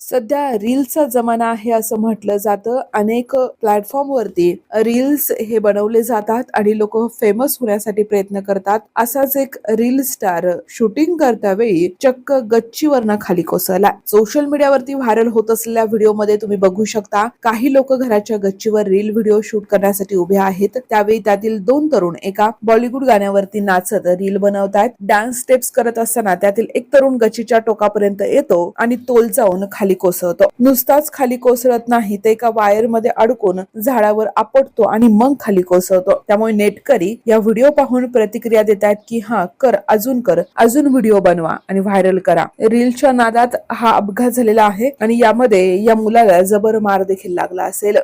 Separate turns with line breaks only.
सध्या रील्सचा जमाना आहे असं म्हटलं जातं. अनेक प्लॅटफॉर्मवरती रील्स हे बनवले जातात आणि लोक फेमस होण्यासाठी प्रयत्न करतात. असाच एक रील स्टार शूटिंग करता वेळी चक्क गच्चीवरनं खाली कोसळला सोशल मीडियावरती व्हायरल होत असलेल्या व्हिडिओमध्ये तुम्ही बघू शकता काही लोक घराच्या गच्चीवर रील व्हिडिओ शूट करण्यासाठी उभे आहेत. त्यावेळी त्यातील दोन तरुण एका बॉलिवूड गाण्यावरती नाचत रील बनवतायत. डान्स स्टेप्स करत असताना त्यातील एक तरुण गच्चीच्या टोकापर्यंत येतो आणि तोल जाऊन खाली कोसळतो. नुसताच खाली कोसळत नाही ते एका वायरमध्ये अडकून झाडावर आपटतो आणि मग खाली कोसळतो. त्यामुळे नेटकरी या व्हिडिओ पाहून प्रतिक्रिया देत आहेत की हा कर अजून कर अजून व्हिडिओ बनवा आणि व्हायरल करा. रीलच्या नादात हा अपघात झालेला आहे आणि यामध्ये या मुलाला जबर मार देखील लागला असेल.